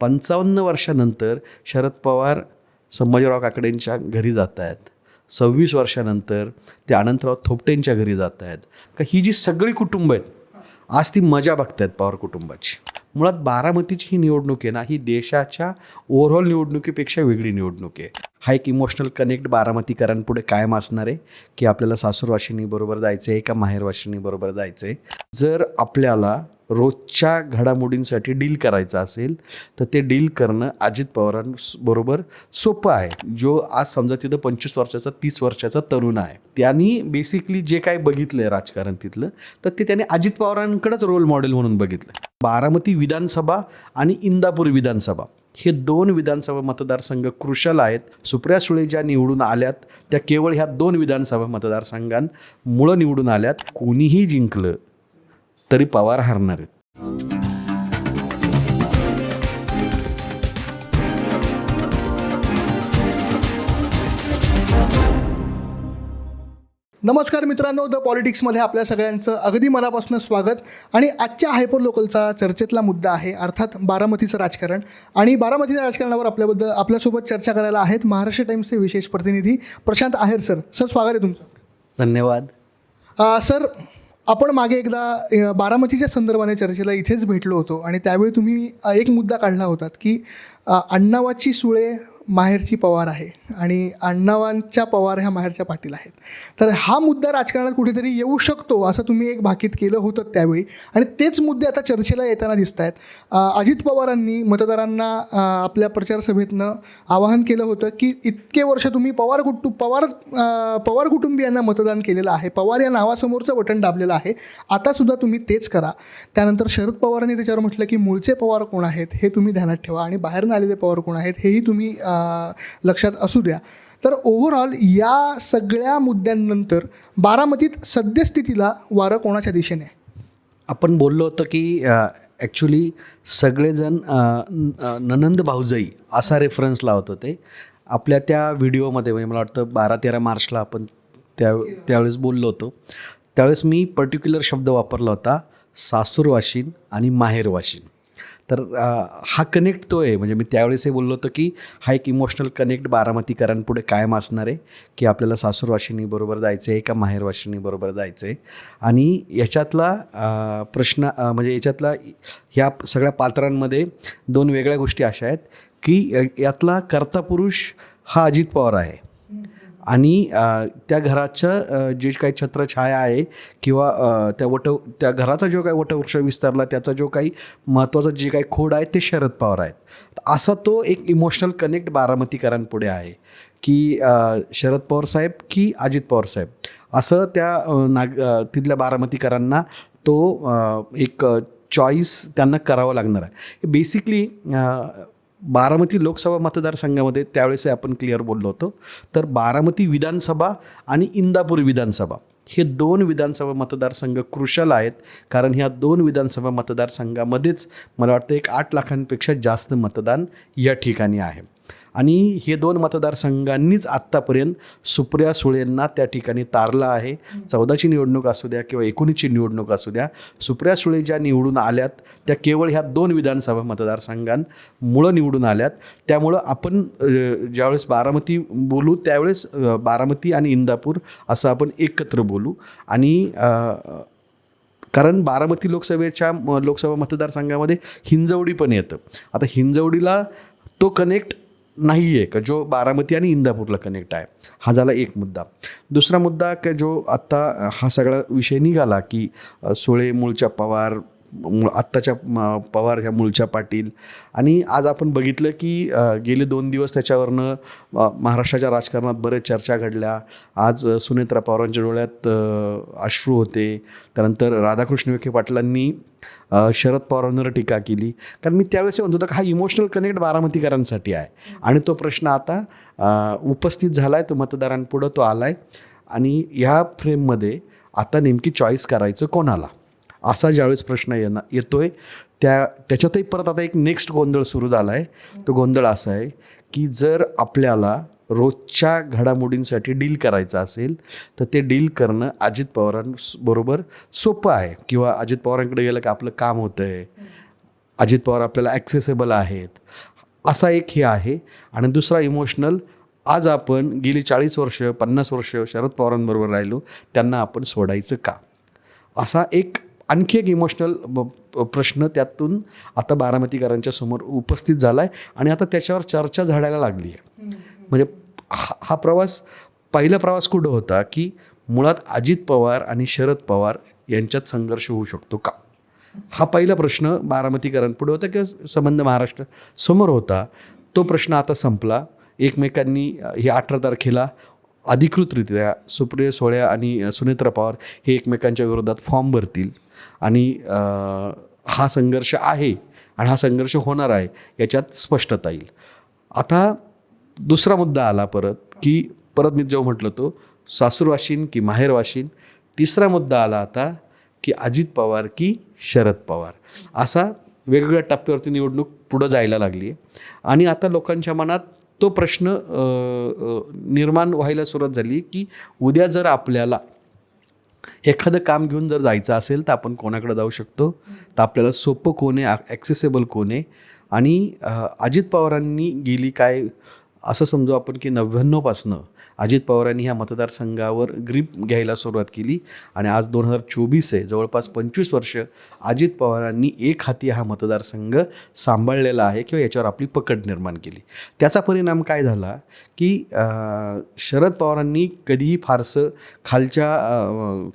पंचावन्न वर्षानंतर शरद पवार संभाजीराव काकडेंच्या घरी जात आहेत. सव्वीस वर्षानंतर ते अनंतराव थोपटेंच्या घरी जात आहेत. का ही जी सगळी कुटुंब आहेत आज ती मजा बघतायत पवार कुटुंबाची. मुळात बारामतीची ही निवडणूक आहे ना ही देशाच्या ओव्हरऑल निवडणुकीपेक्षा वेगळी निवडणूक आहे. हा एक इमोशनल कनेक्ट बारामतीकरांपुढे कायम असणार आहे की आपल्याला सासूरवाशिनीबरोबर जायचं आहे का माहेरवाशिनीबरोबर जायचं आहे जर आपल्याला रोजच्या घडामोडींसाठी डील करायचं असेल तर ते डील करणं अजित पवारांबरोबर सोपं आहे. जो आज समजा तिथं पंचवीस वर्षाचा तीस वर्षाचा तरुण आहे त्यांनी बेसिकली जे काय बघितलं आहे राजकारण तिथलं तर ते त्याने अजित पवारांकडेच रोल मॉडेल म्हणून बघितलं. बारामती विधानसभा आणि इंदापूर विधानसभा हे दोन विधानसभा मतदारसंघ क्रुशल आहेत. सुप्रिया सुळे ज्या निवडून आल्यात त्या केवळ ह्या दोन विधानसभा मतदारसंघांमुळं निवडून आल्यात. कोणीही जिंकलं तरी पवार हारणार आहेत. नमस्कार मित्रांनो द पॉलिटिक्समध्ये आपल्या सगळ्यांचं अगदी मनापासून स्वागत. आणि आजच्या हायपर लोकलचा चर्चेतला मुद्दा आहे अर्थात बारामतीचं राजकारण. आणि बारामतीच्या राजकारणावर आपल्याबद्दल आपल्यासोबत चर्चा करायला आहेत महाराष्ट्र टाइम्सचे विशेष प्रतिनिधी प्रशांत आहेर सर. सर स्वागत आहे तुमचं. धन्यवाद. अ, सर आपण मागे एकदा बारामतीच्या संदर्भाने चर्चेला इथेच भेटलो होतो आणि त्यावेळी तुम्ही एक मुद्दा काढला होतात की अण्णावाची सुळे माहेरची पवार आहे आणि अण्णावांच्या पवार ह्या माहेरच्या पाटील आहेत. तर हा मुद्दा राजकारणात कुठेतरी येऊ शकतो असं तुम्ही एक भाकीत केलं होतं त्यावेळी. आणि तेच मुद्दे आता चर्चेला येताना दिसत आहेत. अजित पवारांनी मतदारांना आपल्या प्रचारसभेतनं आवाहन केलं होतं की इतके वर्ष तुम्ही पवार कुटु पवार पवार कुटुंबियांना मतदान केलेलं आहे. पवार या नावासमोरचं बटन दाबलेलं आहे. आतासुद्धा तुम्ही तेच करा. त्यानंतर शरद पवारांनी त्याच्यावर म्हटलं की मूळचे पवार कोण आहेत हे तुम्ही ध्यानात ठेवा आणि बाहेरनं आलेले पवार कोण आहेत हेही तुम्ही लक्षात असू द्या. तर ओव्हरऑल या सगळ्या मुद्द्यांनंतर बारामतीत सद्यस्थितीला वारं कोणाच्या दिशेने? आपण बोललो होतो की ॲक्च्युली सगळेजण ननंद भाऊजाई असा रेफरन्स लावत होते. आपल्या त्या व्हिडिओमध्ये म्हणजे मला वाटतं बारा तेरा मार्चला आपण त्या त्यावेळेस बोललो होतो. त्यावेळेस मी पर्टिक्युलर शब्द वापरला होता सासूर वाशिन आणि माहेर वाशिन तर हा कनेक्ट तो आहे म्हणजे मी त्यावेळेसही बोललो होतो की हा एक इमोशनल कनेक्ट बारामतीकरांपुढे कायम असणार आहे की आपल्याला सासूरवाशिनीबरोबर जायचं आहे का माहेरवाशिनी बरोबर जायचं आहे आणि याच्यातला प्रश्न म्हणजे याच्यातला ह्या सगळ्या पात्रांमध्ये दोन वेगळ्या गोष्टी अशा आहेत की यातला कर्ता पुरुष हा अजित पवार आहे. आणि त्या घराचं जे काही छत्रछाया आहे किंवा त्या वट त्या घराचा जो काही वटवृक्ष विस्तारला त्याचा जो काही महत्त्वाचा जे काही खोड आहे ते शरद पवार आहेत. असा तो एक इमोशनल कनेक्ट बारामतीकरांपुढे आहे की शरद पवार साहेब की अजित पवार साहेब. असं त्या नाग तिथल्या बारामतीकरांना तो एक चॉईस त्यांना करावं लागणार आहे. बेसिकली बारामती लोकसभा मतदारसंघामध्ये त्यावेळेस आपण क्लिअर बोललो होतो. तर बारामती विधानसभा आणि इंदापूर विधानसभा हे दोन विधानसभा मतदारसंघ क्रुशल आहेत. कारण ह्या दोन विधानसभा मतदारसंघामध्येच मला वाटतं एक आठ लाखांपेक्षा जास्त मतदान या ठिकाणी आहे. आणि हे दोन मतदारसंघांनीच आत्तापर्यंत सुप्रिया सुळेंना त्या ठिकाणी तारलं आहे. चौदाची निवडणूक असू द्या किंवा एकोणीसची निवडणूक असू द्या सुप्रिया सुळे ज्या निवडून आल्यात त्या केवळ ह्या दोन विधानसभा मतदारसंघांमुळं निवडून आल्यात. त्यामुळं आपण ज्यावेळेस बारामती बोलू त्यावेळेस बारामती आणि इंदापूर असं आपण एकत्र बोलू. आणि कारण बारामती लोकसभेच्या म- लोकसभा मतदारसंघामध्ये हिंजवडी पण येतं. आता हिंजवडीला तो कनेक्ट नाही आहे का? जो बारामती आणि इंदापूरला कनेक्ट आहे. हा झाला एक मुद्दा. दुसरा मुद्दा का जो आत्ता हा सगळा विषय निघाला की सुळे मूळच्या पवार मूळ आत्ताच्या म, पवार ह्या मूळच्या पाटील. आणि आज आपण बघितलं की गेले दोन दिवस त्याच्यावरनं महाराष्ट्राच्या राजकारणात बरेच चर्चा घडल्या. आज सुनेत्रा पवारांच्या डोळ्यात अश्रू होते. त्यानंतर राधाकृष्ण विखे पाटलांनी शरद पवारांवर टीका केली. कारण मी त्यावेळेस म्हणत होतो हा इमोशनल कनेक्ट बारामतीकरांसाठी आहे. आणि तो प्रश्न आता उपस्थित झाला आहे तो मतदारांपुढं तो आला आहे आणि ह्या फ्रेममध्ये आता नेमकी चॉईस करायचं कोणाला? असा ज्यावेळेस प्रश्न येणार येतोय त्या त्याच्यातही परत आता एक नेक्स्ट गोंधळ सुरू झाला आहे तो गोंधळ असा आहे की जर आपल्याला रोजच्या घडामोडींसाठी डील करायचं असेल तर ते डील करणं अजित पवारांबरोबर सोपं आहे. किंवा अजित पवारांकडे गेलं की आपलं काम होतं आहे अजित पवार आपल्याला ॲक्सेसेबल आहेत. असा एक हे आहे. आणि दुसरा इमोशनल आज आपण गेली चाळीस वर्ष पन्नास वर्ष शरद पवारांबरोबर राहिलो त्यांना आपण सोडायचं का? असा एक आणखी एक इमोशनल प्रश्न त्यातून आता बारामतीकरांच्या समोर उपस्थित झाला आहे आणि आता त्याच्यावर चर्चा झाडायला लागली आहे. म्हणजे हा हा प्रवास पहिला प्रवास कुठं होता की मुळात अजित पवार आणि शरद पवार यांच्यात संघर्ष होऊ शकतो का? हा पहिला प्रश्न बारामतीकरांपुढे होता किंवा संबंध महाराष्ट्र समोर होता. तो प्रश्न आता संपला. एकमेकांनी हे अठरा तारखेला अधिकृतरित्या सुप्रिया सोळ्या आणि सुनेत्रा पवार हे एकमेकांच्या विरोधात फॉर्म भरतील. आणि हा संघर्ष आहे आणि हा संघर्ष होणार आहे याच्यात स्पष्टता येईल. आता दुसरा मुद्दा आला परत की परत मी जेव्हा म्हटलं तो सासूरवाशीन की माहेरवाशीन तिसरा मुद्दा आला आता की अजित पवार की शरद पवार. असा वेगवेगळ्या टप्प्यावरती निवडणूक पुढं जायला लागली आहे आणि आता लोकांच्या मनात तो प्रश्न निर्माण व्हायला सुरुवात झाली की उद्या जर आपल्याला एखादं काम घेऊन जर जायचं असेल तर आपण कोणाकडे जाऊ शकतो? तर आपल्याला सोपं कोण आहे ॲक्सेसेबल कोण आहे? आणि अजित पवारांनी गेली काय? असं समजू आपण की नव्याण्णवपासनं अजित पवारांनी ह्या मतदारसंघावर ग्रीप घ्यायला सुरुवात केली आणि आज दोन हजार चोवीस आहे जवळपास पंचवीस वर्ष अजित पवारांनी एक हाती हा मतदारसंघ सांभाळलेला आहे किंवा याच्यावर आपली पकड निर्माण केली. त्याचा परिणाम काय झाला की शरद पवारांनी कधीही फारसं खालच्या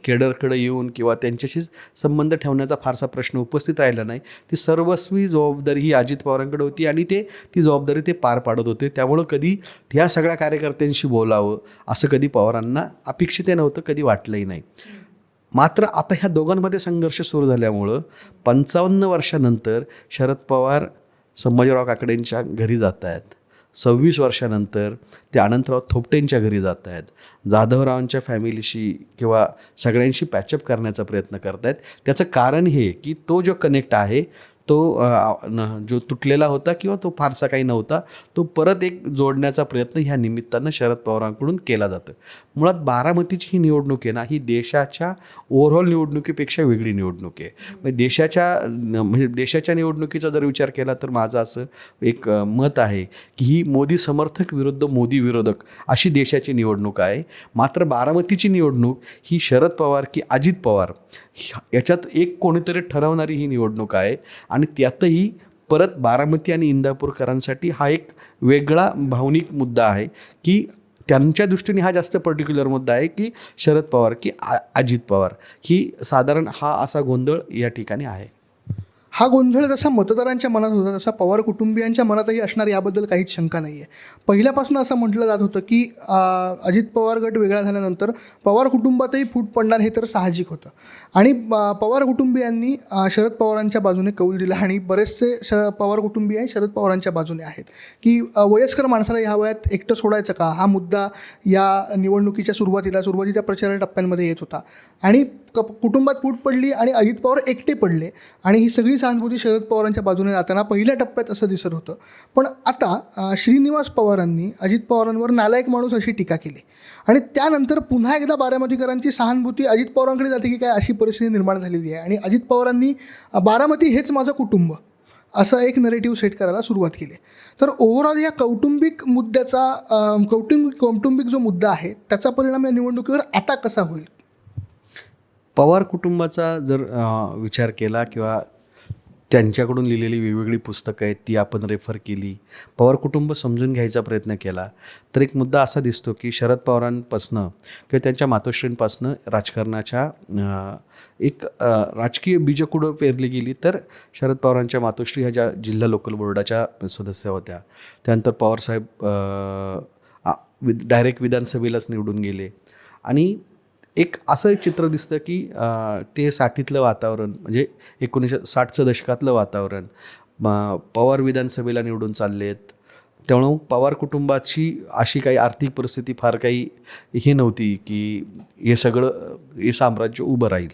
केडरकडे येऊन किंवा त्यांच्याशी संबंध ठेवण्याचा फारसा प्रश्न उपस्थित राहिला नाही. ती सर्वस्वी जबाबदारी ही अजित पवारांकडे होती आणि ते ती जबाबदारी ते पार पाडत होते. त्यामुळं कधी ह्या सगळ्या कार्यकर्त्यांशी बोलावं असं कधी पवारांना अपेक्षितही नव्हतं कधी वाटलंही नाही. मात्र आता ह्या दोघांमध्ये संघर्ष सुरू झाल्यामुळं पंचावन्न वर्षानंतर शरद पवार संभाजीराव काकडेंच्या घरी जात आहेत. सव्वीस वर्षानंतर ते अनंतराव थोपटेंच्या घरी जात आहेत. जाधवरावांच्या फॅमिलीशी किंवा सगळ्यांशी पॅचअप करण्याचा प्रयत्न करत आहेत. त्याचं कारण हे की तो जो कनेक्ट आहे तो जो तुटलेला होता किंवा तो फारसा काही नव्हता तो परत एक जोडण्याचा प्रयत्न ह्या निमित्तानं शरद पवारांकडून केला जातो मुळात बारामतीची ही निवडणूक आहे ना ही देशाच्या ओव्हरऑल निवडणुकीपेक्षा वेगळी निवडणूक आहे. म्हणजे देशाच्या म्हणजे देशाच्या निवडणुकीचा जर विचार केला तर माझं असं एक मत आहे की ही मोदी समर्थक विरुद्ध मोदी विरोधक अशी देशाची निवडणूक आहे. मात्र बारामतीची निवडणूक ही शरद पवार की अजित पवार याच्यात एक कोणीतरी ठरवणारी ही निवडणूक आहे. आणि आणि त्यातही परत बारामती आणि इंदापूरकरांसाठी हा एक वेगळा भावनिक मुद्दा आहे की त्यांच्या दृष्टीने हा जास्त पर्टिक्युलर मुद्दा आहे की शरद पवार की आ- अजित पवार. ही साधारण हा असा गोंधळ या ठिकाणी आहे. हा गोंधळ जसा मतदारांच्या मनात होता तसा पवार कुटुंबियांच्या मनातही असणार याबद्दल काहीच शंका नाही आहे पहिल्यापासून असं म्हटलं जात होतं की अजित पवार गट वेगळा झाल्यानंतर पवार कुटुंबातही फूट पडणार हे तर साहजिक होतं. आणि पवार कुटुंबियांनी शरद पवारांच्या बाजूने कौल दिला आणि बरेचसे श पवार कुटुंबीय शरद पवारांच्या बाजूने आहेत. की वयस्कर माणसाला ह्या वयात एकटं सोडायचं का? हा मुद्दा या निवडणुकीच्या सुरुवातीला सुरुवातीच्या प्रचार टप्प्यांमध्ये येत होता. आणि क कुटुंबात फूट पडली आणि अजित पवार एकटे पडले. आणि ही सगळी सहानुभूती शरद पवारांच्या बाजूने जाताना पहिल्या टप्प्यात असं दिसत होतं. पण आता श्रीनिवास पवारांनी अजित पवारांवर नालायक माणूस अशी टीका केली. आणि त्यानंतर पुन्हा एकदा बारामतीकरांची सहानुभूती अजित पवारांकडे जाते की काय अशी परिस्थिती निर्माण झालेली आहे. आणि अजित पवारांनी बारामती हेच माझं कुटुंब असं एक नरेटिव्ह सेट करायला सुरुवात केली. तर ओव्हरऑल या कौटुंबिक मुद्द्याचा कौटुंबिक कौटुंबिक जो मुद्दा आहे त्याचा परिणाम या निवडणुकीवर आता कसा होईल? पवार कुटुंबाचा जर विचार केला किंवा त्यांच्याकडून लिहिलेली वेगवेगळी पुस्तकं आहेत ती आपण रेफर केली पवार कुटुंब समजून घ्यायचा प्रयत्न केला तर एक मुद्दा असा दिसतो की शरद पवारांपासनं किंवा त्यांच्या मातोश्रींपासनं राजकारणाच्या एक राजकीय बीजं कुठं पेरली गेली तर शरद पवारांच्या मातोश्री ह्या ज्या जिल्हा लोकल बोर्डाच्या सदस्य होत्या त्यानंतर पवारसाहेब अ, डायरेक्ट विधानसभेलाच निवडून गेले आणि एक असं चित्र दिसतं की ते साठीतलं वातावरण म्हणजे एकोणीसशे साठचं दशकातलं वातावरण म- पवार विधानसभेला निवडून चाललेत. त्यामुळं पवार कुटुंबाची अशी काही आर्थिक परिस्थिती फार काही हे नव्हती की हे सगळं हे साम्राज्य उभं राहील.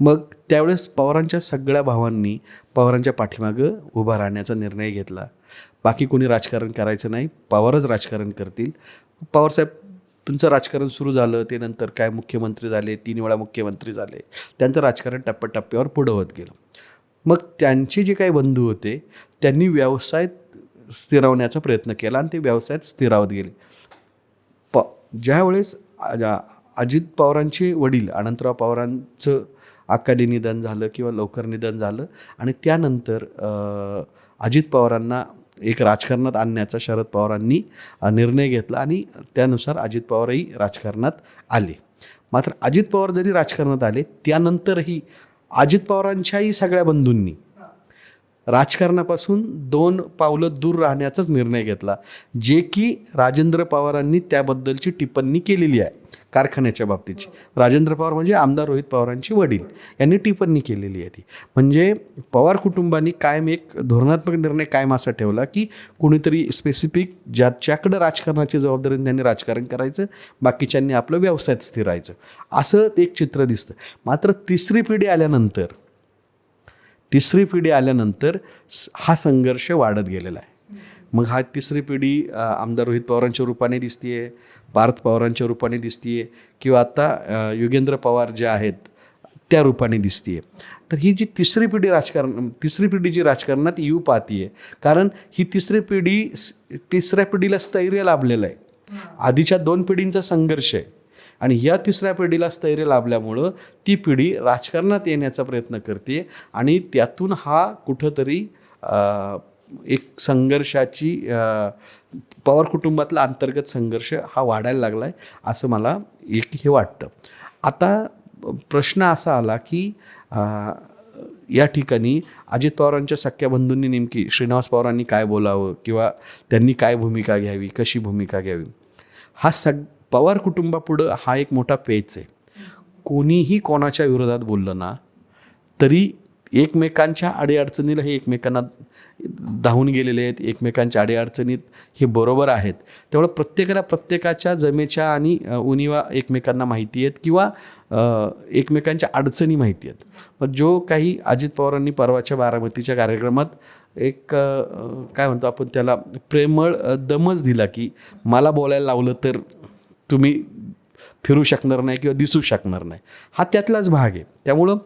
मग त्यावेळेस पवारांच्या सगळ्या भावांनी पवारांच्या पाठीमागं उभा राहण्याचा निर्णय घेतला. बाकी कोणी राजकारण करायचं नाही पवारच राजकारण करतील. पवारसाहेब तुमचं राजकारण सुरू झालं ते नंतर काय मुख्यमंत्री झाले तीन वेळा मुख्यमंत्री झाले त्यांचं राजकारण टप्प्याटप्प्यावर पुढं होत गेलं. मग त्यांचे जे काही बंधू होते त्यांनी व्यवसाय स्थिरावण्याचा प्रयत्न केला आणि ते व्यवसायात स्थिरावत गेले. प ज्यावेळेस अजित पवारांचे वडील अनंतराव पवारांचं अकाली निधन झालं किंवा लवकर निधन झालं आणि त्यानंतर अजित पवारांना एक राजकारणात आणण्याचा शरद पवारांनी निर्णय घेतला आणि त्यानुसार अजित पवारही राजकारणात आले. मात्र अजित पवार जरी राजकारणात आले त्यानंतरही अजित पवारांच्याही सगळ्या बंधूंनी राजकारणापासून दोन पावलं दूर राहण्याचाच निर्णय घेतला जे की राजेंद्र पवारांनी त्याबद्दलची टिप्पणी केलेली आहे कारखान्याच्या बाबतीची. राजेंद्र पवार म्हणजे आमदार रोहित पवारांचे वडील यांनी टिप्पणी केलेली आहे ती. म्हणजे पवार कुटुंबांनी कायम एक धोरणात्मक निर्णय कायम असा ठेवला की कुणीतरी स्पेसिफिक ज्याच्याकडं राजकारणाची जबाबदारी त्यांनी राजकारण करायचं बाकीच्यांनी आपलं व्यवसायात स्थिरायचं असं एक चित्र दिसतं. मात्र तिसरी पिढी आल्यानंतर तिसरी पिढी आल्यानंतर स- हा संघर्ष वाढत गेलेला आहे. मग हा तिसरी पिढी आमदार रोहित पवारांच्या रूपाने दिसतीये पार्थ पवारांच्या रूपाने दिसतीये किंवा आता युगेंद्र पवार जे आहेत त्या रूपाने दिसतीये. तर ही जी तिसरी पिढी राजकारण तिसरी पिढी जी राजकारणात येऊ पाहतीये कारण ही तिसरी पिढी तिसऱ्या पिढीला स्थैर्य लाभलेलं आहे. आधीच्या दोन पिढींचा संघर्ष आहे. आणि या तिसऱ्या पिढीला स्थैर्य लाभल्यामुळं ती पिढी राजकारणात येण्याचा प्रयत्न करते आणि त्यातून हा कुठंतरी एक संघर्षाची पवार कुटुंबातला अंतर्गत संघर्ष हा वाढायला लागला आहे असं मला एक हे वाटतं. आता प्रश्न असा आला की या ठिकाणी अजित पवारांच्या सख्या बंधूंनी नेमकी श्रीनिवास पवारांनी काय बोलावं किंवा त्यांनी काय भूमिका घ्यावी कशी भूमिका घ्यावी हा सग पवार कुटुंबापुढं हा एक मोठा पेच आहे. कोणीही कोणाच्या विरोधात बोललं ना तरी एकमेकांच्या अडीअडचणीला हे एकमेकांना धावून गेलेले आहेत एकमेकांच्या अडीअडचणीत हे बरोबर आहेत. त्यामुळं प्रत्येकाला प्रत्येकाच्या जमेच्या आणि उनिवा उणिवा एकमेकांना माहिती आहेत किंवा एकमेकांच्या अडचणी माहिती आहेत. पण जो काही अजित पवारांनी परवाच्या बारामतीच्या कार्यक्रमात एक काय म्हणतो आपण त्याला प्रेमळ दमच दिला की मला बोलायला लावलं तर तुम्ही फिरू शकणार नाही किंवा दिसू शकणार नाही. हा त्यातलाच भाग आहे. त्यामुळं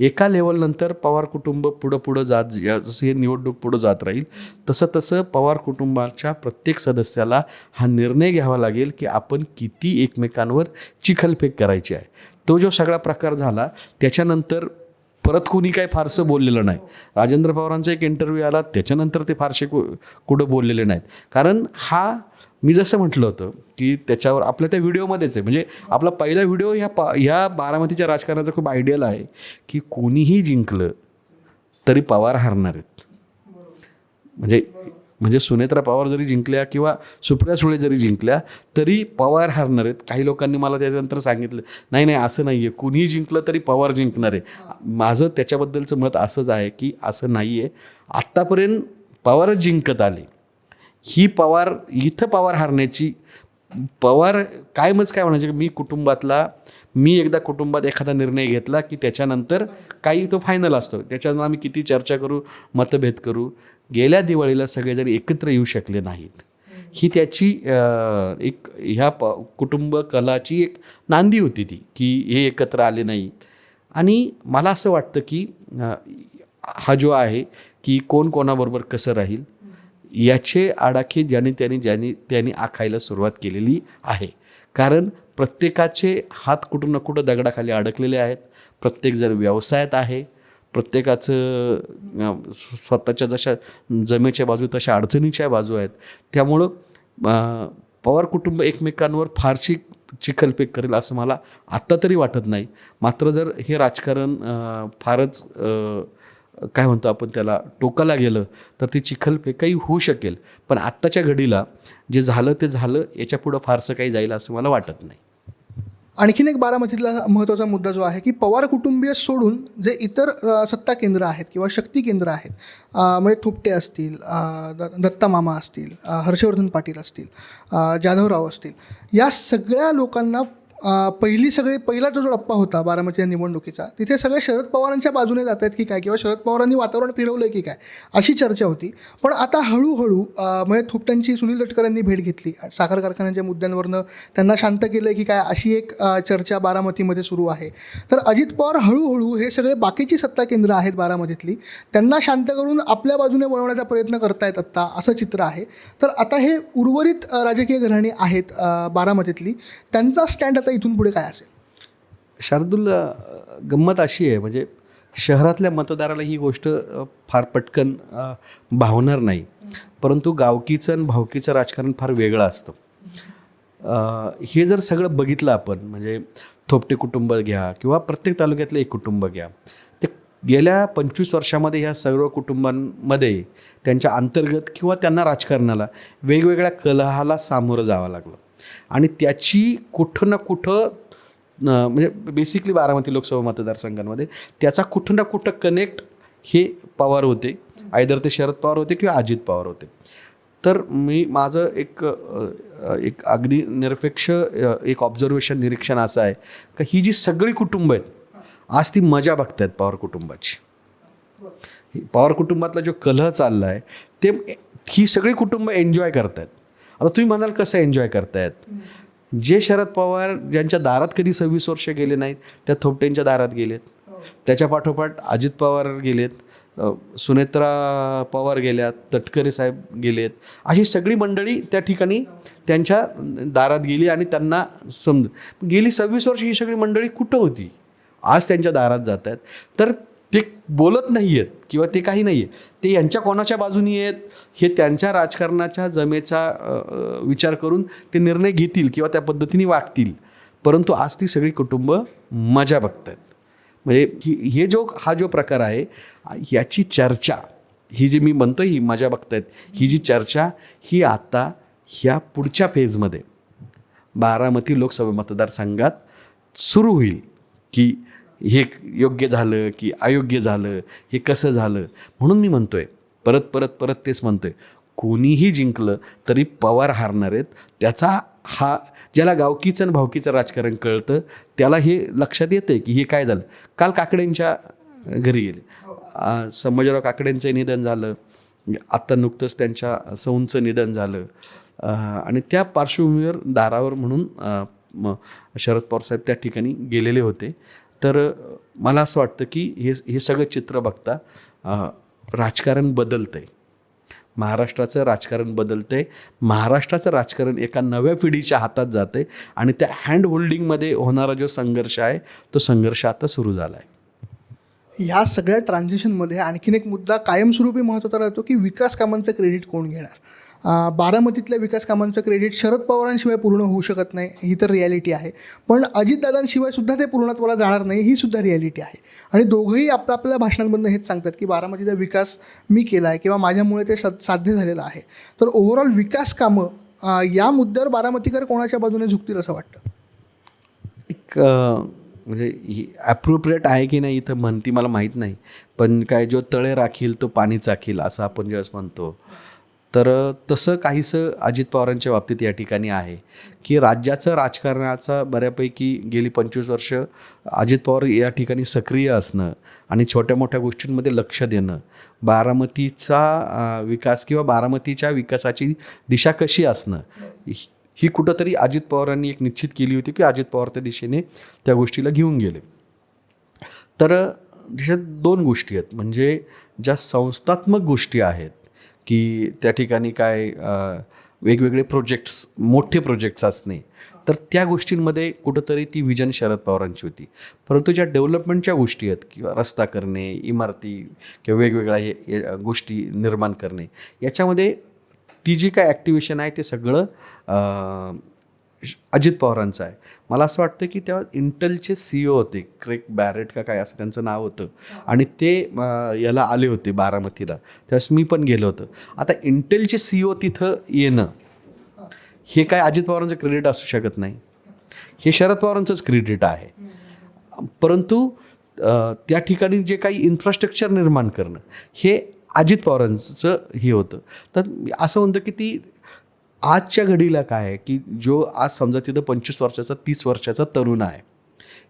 एका लेवलनंतर पवार कुटुंब पुढं पुढं जात या- जसं हे निवडणूक पुढं जात राहील तसं तसं पवार कुटुंबाच्या प्रत्येक सदस्याला हा निर्णय घ्यावा लागेल की आपण किती एकमेकांवर चिखलफेक करायची आहे. तो जो सगळा प्रकार झाला त्याच्यानंतर परत कोणी काही फारसं बोललेलं नाही. राजेंद्र पवारांचा एक इंटरव्ह्यू आला त्याच्यानंतर ते फारसे कु कुठं बोललेले नाहीत. कारण हा मी जसं म्हटलं होतं की त्याच्यावर आपल्या त्या व्हिडिओमध्येच आहे. म्हणजे आपला पहिला व्हिडिओ ह्या पा ह्या बारामतीच्या राजकारणाचा खूप आयडियल आहे की कोणीही जिंकलं तरी पवार हारणार आहेत. म्हणजे म्हणजे सुनेत्रा पवार जरी जिंकल्या किंवा सुप्रिया सुळे जरी जिंकल्या तरी पवार हारणार आहेत. काही लोकांनी मला त्याच्यानंतर सांगितलं नाही नाही असं नाही आहे कुणीही जिंकलं तरी पवार जिंकणार आहे. माझं त्याच्याबद्दलचं मत असंच आहे की असं नाही आहे आत्तापर्यंत पवारच जिंकत आले. ही पवार इथं पवार हारण्याची पवार कायमच काय म्हणायचे मी कुटुंबातला मी एकदा कुटुंबात एखादा निर्णय घेतला की त्याच्यानंतर काही तो फायनल असतो. त्याच्यानंतर आम्ही किती चर्चा करू मतभेद करू. गेल्या दिवाळीला सगळेजण एकत्र येऊ शकले नाहीत. ही त्याची एक ह्या प कुटुंब कलाची एक नांदी होती ती की हे एकत्र आले नाही. आणि मला असं वाटतं की हा जो आहे की कोण कोणाबरोबर कसं राहील? याचे आडाखे ज्याने त्याने ज्याने त्यांनी आखायला सुरुवात केलेली आहे. कारण प्रत्येकाचे हात कुठं ना कुठं दगडाखाली अडकलेले आहेत. प्रत्येकजण व्यवसायात आहे प्रत्येकाचं स्वतःच्या जशा जमेच्या बाजू तशा अडचणीच्या बाजू आहेत. त्यामुळं पवार कुटुंब एकमेकांवर फारशी चिखलपेक करेल असं मला आत्ता तरी वाटत नाही. मात्र जर हे राजकारण फारच काय म्हणतो आपण त्याला टोकाला गेलं तर ती चिखलफेकही होऊ शकेल. पण आत्ताच्या घडीला जे झालं ते झालं याच्या पुढं फारसं काही जाईल असं मला वाटत नाही. आणखीन एक बारामतीतला महत्त्वाचा मुद्दा जो आहे की पवार कुटुंबीय सोडून जे इतर सत्ता केंद्र आहेत किंवा शक्ती केंद्र आहेत म्हणजे थोपटे असतील द दत्ता मामा असतील हर्षवर्धन पाटील असतील जाधवराव असतील या सगळ्या लोकांना पहिली सगळी पहिला जो टप्पा होता बारामतीच्या निवडणुकीचा तिथे सगळे शरद पवारांच्या बाजूने जात आहेत की काय? किंवा शरद पवारांनी वातावरण फिरवलं आहे की काय? अशी चर्चा होती. पण आता हळूहळू म्हणजे थोपट्यांची सुनील तटकरांनी भेट घेतली. साखर कारखान्यांच्या मुद्द्यांवरनं त्यांना शांत केलं की काय? अशी एक चर्चा बारामतीमध्ये सुरू आहे. तर अजित पवार हळूहळू हे सगळे बाकीची सत्ता केंद्र आहेत बारामतीतली. त्यांना शांत करून आपल्या बाजूने वळवण्याचा प्रयत्न करतायत आत्ता असं चित्र आहे. तर आता हे उर्वरित राजकीय घराणी आहेत बारामतीतली. त्यांचा स्टँड आता इथून पुढे काय असेल? शार्दूल गंमत अशी आहे म्हणजे शहरातल्या मतदाराला ही गोष्ट फार पटकन भावणार नाही. परंतु गावकीचं आणि भावकीचं राजकारण फार वेगळं असतं. हे जर सगळं बघितलं आपण म्हणजे थोपटे कुटुंब घ्या किंवा प्रत्येक तालुक्यातलं एक कुटुंब घ्या ते गेल्या पंचवीस वर्षामध्ये ह्या सर्व कुटुंबांमध्ये त्यांच्या अंतर्गत किंवा त्यांना राजकारणाला वेगवेगळ्या कलहाला सामोरं जावं लागलं. आणि त्याची कुठं ना कुठं म्हणजे बेसिकली बारामती लोकसभा मतदारसंघांमध्ये त्याचा कुठं ना कुठं कनेक्ट हे पवार होते. आयदर ते शरद पवार होते किंवा अजित पवार होते. तर मी माझं एक एक अगदी निरपेक्ष एक ऑब्झर्वेशन निरीक्षण असं आहे का ही जी सगळी कुटुंब आहेत आज ती मजा बघतायत पवार कुटुंबाची. पवार कुटुंबातला जो कलह चालला आहे ते ही सगळी कुटुंब एन्जॉय करतायत. आता तुम्ही म्हणाल कसं एन्जॉय करतायत? जे शरद पवार ज्यांच्या दारात कधी सव्वीस वर्ष गेले नाहीत त्या थोपटेंच्या दारात गेलेत. त्याच्या पाठोपाठ अजित पवार गेलेत सुनेत्रा पवार गेल्यात तटकरे साहेब गेलेत. अशी सगळी मंडळी त्या ठिकाणी त्यांच्या दारात गेली आणि त्यांना समज गेली सव्वीस वर्ष ही सगळी मंडळी कुठं होती? आज त्यांच्या दारात जात आहेत तर ते बोलत नाही आहेत किंवा ते काही नाही आहे ते यांच्या कोणाच्या बाजूनी आहेत हे त्यांच्या राजकारणाच्या जमेचा विचार करून ते निर्णय घेतील किंवा त्या पद्धतीने वागतील. परंतु आज ती सगळी कुटुंब मजा बघत आहेत म्हणजे हे जो हा जो प्रकार आहे याची चर्चा ही जी मी म्हणतो ही मजा बघतायत ही जी चर्चा ही आता ह्या पुढच्या फेजमध्ये बारामती लोकसभा मतदारसंघात सुरू होईल की हे योग्य झालं की अयोग्य झालं हे कसं झालं? म्हणून मी म्हणतोय परत परत परत तेच म्हणतोय. कोणीही जिंकलं तरी पवार हारणार आहेत. त्याचा हा ज्याला गावकीचं आणि भावकीचं राजकारण कळतं त्याला हे लक्षात येतं आहे की हे काय झालं. काल काकड्यांच्या घरी गेले. आ, संभाजीराव काकड्यांचं निधन झालं. आत्ता नुकतंच त्यांच्या सौंचं निधन झालं. आणि त्या पार्श्वभूमीवर दारावर म्हणून शरद पवार साहेब त्या ठिकाणी गेलेले होते. तर मला असं वाटतं की हे हे सगळं चित्र बघता राजकारण राजकारण बदलतंय. महाराष्ट्राचं राजकारण बदलतं आहे महाराष्ट्राचं राजकारण एका नव्या पिढीच्या हातात जाते आणि त्या हँड होल्डिंगमध्ये होणारा जो संघर्ष आहे तो संघर्ष आता सुरू झाला आहे या सगळ्या ट्रान्झिशनमध्ये आणखीन एक मुद्दा कायमस्वरूपी महत्त्वाचा राहतो की विकास कामांचं क्रेडिट कोण घेणार? बारामतीतल्या विकास कामांचं क्रेडिट शरद पवारांशिवाय पूर्ण होऊ शकत नाही ही तर रियालिटी आहे. पण अजितदादांशिवाय सुद्धा ते पूर्णत्वाला जाणार नाही ही सुद्धा रियालिटी आहे. आणि दोघंही आपल्या आपल्या भाषणांमधून हेच सांगतात की बारामतीचा विकास मी केला आहे किंवा माझ्यामुळे ते सा साध्य झालेलं आहे. तर ओव्हरऑल विकास कामं या मुद्द्यावर बारामतीकर कोणाच्या बाजूने झुकतील असं वाटतं? एक म्हणजे ही ॲप्रोप्रिएट आहे की नाही इथं म्हणती मला माहीत नाही. पण काय जो तळे राखील तो पाणी चाखील असं आपण ज्यावेळेस म्हणतो. तर तसं काहीसं अजित पवारांच्या बाबतीत या ठिकाणी आहे की राज्याचं राजकारणाचा बऱ्यापैकी गेली पंचवीस वर्ष अजित पवार या ठिकाणी सक्रिय असणं आणि छोट्या मोठ्या गोष्टींमध्ये लक्ष देणं बारामतीचा विकास किंवा बारामतीच्या विकासाची दिशा कशी असणं ही- ही कुठंतरी अजित पवारांनी एक निश्चित केली होती की अजित पवार त्या दिशेने त्या गोष्टीला घेऊन गेले. तर त्याच्यात दोन गोष्टी आहेत. म्हणजे ज्या संस्थात्मक गोष्टी आहेत की त्या ठिकाणी काय वेगवेगळे प्रोजेक्ट्स मोठे प्रोजेक्ट्स असणे. तर त्या गोष्टींमध्ये कुठंतरी ती विजन शरद पवारांची होती. परंतु ज्या डेव्हलपमेंटच्या गोष्टी आहेत किंवा रस्ता करणे इमारती किंवा वेगवेगळ्या हे गोष्टी निर्माण करणे याच्यामध्ये ती जी काय ॲक्टिवेशन आहे ते सगळं अजित पवारांचं आहे. मला असं वाटतं की तेव्हा इंटलचे सी ओ होते क्रेक बॅरेट का काय असं त्यांचं नाव होतं. आणि ते याला आले होते बारामतीला. त्यावेळेस मी पण गेलो होतो. आता इंटेलचे सी ओ तिथं येणं हे काय अजित पवारांचं क्रेडिट असू शकत नाही. हे शरद पवारांचंच क्रेडिट आहे. परंतु त्या ठिकाणी जे काही इन्फ्रास्ट्रक्चर निर्माण करणं हे अजित पवारांचं हे होतं. तर असं म्हणतं की ती आजच्या घडीला काय आहे की जो आज समजा तिथं पंचवीस वर्षाचा तीस वर्षाचा तरुण आहे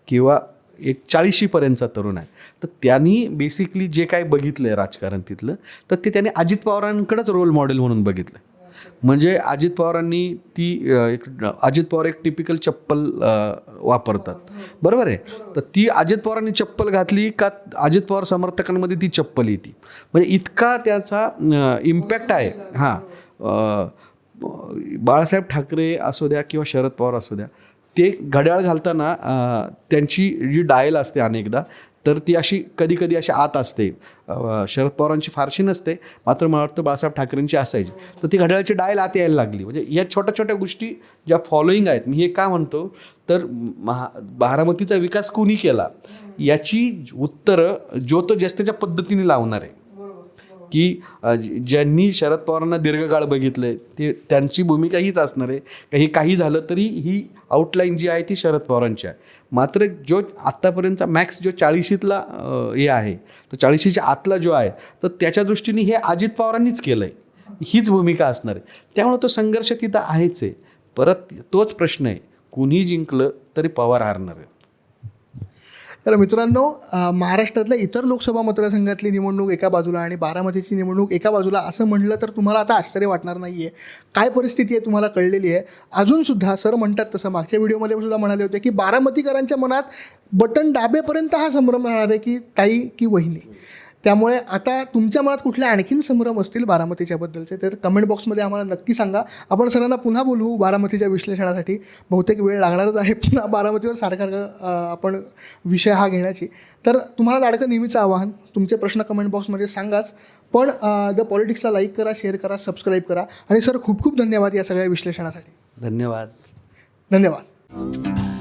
किंवा एक चाळीशीपर्यंतचा तरुण आहे तर त्यांनी बेसिकली जे काय बघितलं आहे राजकारण तिथलं तर ते त्यांनी अजित पवारांकडेच रोल मॉडेल म्हणून बघितलं म्हणजे अजित पवारांनी ती एक अजित पवार एक टिपिकल चप्पल वापरतात. बरोबर आहे? तर ती अजित पवारांनी चप्पल घातली का अजित पवार समर्थकांमध्ये ती चप्पल येते? म्हणजे इतका त्याचा इम्पॅक्ट आहे. हां. बाळासाहेब ठाकरे असू द्या किंवा शरद पवार असू द्या ते घड्याळ घालताना त्यांची जी डायल असते अनेकदा तर ती अशी कधी कधी अशी आत असते. शरद पवारांची फारशी नसते मात्र मला वाटतं बाळासाहेब ठाकरेंची असायची. तर ती घड्याळाची डायल आत यायला लागली. म्हणजे या छोट्या छोट्या गोष्टी ज्या फॉलोईंग आहेत मी हे का म्हणतो? तर महा बारामतीचा विकास कोणी केला? याची उत्तरं जो तो ज्येष्ठाच्या पद्धतीने लावणार आहे. की ज्यांनी शरद पवारांना दीर्घकाळ बघितलंय ते त्यांची भूमिका हीच असणार आहे. का हे काही झालं तरी ही आउटलाईन जी आहे ती शरद पवारांची आहे. मात्र जो आत्तापर्यंतचा मॅक्स जो चाळीशीतला हे आहे तो चाळीशीच्या आतला जो आहे तर त्याच्या दृष्टीने हे अजित पवारांनीच केलं आहे हीच भूमिका असणार आहे. त्यामुळे तो संघर्ष तिथं आहेच आहे. परत तोच प्रश्न आहे. कुणी जिंकलं तरी पवार हारणार आहे. तर मित्रांनो महाराष्ट्रातल्या इतर लोकसभा मतदारसंघातली निवडणूक एका बाजूला आणि बारामतीची निवडणूक एका बाजूला असं म्हटलं तर तुम्हाला आता आश्चर्य वाटणार नाही आहे काय परिस्थिती आहे तुम्हाला कळलेली आहे. अजूनसुद्धा सर म्हणतात तसं. मागच्या व्हिडिओमध्ये सुद्धा म्हणाले होते की बारामतीकरांच्या मनात बटन डाबेपर्यंत हा संभ्रम राहणार आहे की ताई की वहिनी? त्यामुळे आता तुमच्या मनात कुठले आणखीन संभ्रम असतील बारामतीच्या बद्दलचे तर कमेंट बॉक्समध्ये आम्हाला नक्की सांगा. आपण सरांना पुन्हा बोलवू बारामतीच्या विश्लेषणासाठी. बहुतेक वेळ लागणारच आहे पुन्हा बारामतीवर सारखा आपण विषय हा घेण्याची. तर तुम्हाला लाडकं नेहमीचं आवाहन तुमचे प्रश्न कमेंट बॉक्समध्ये सांगाच. पण द पॉलिटिक्सला लाईक करा शेअर करा सबस्क्राईब करा. आणि सर खूप खूप धन्यवाद या सगळ्या विश्लेषणासाठी. धन्यवाद. धन्यवाद.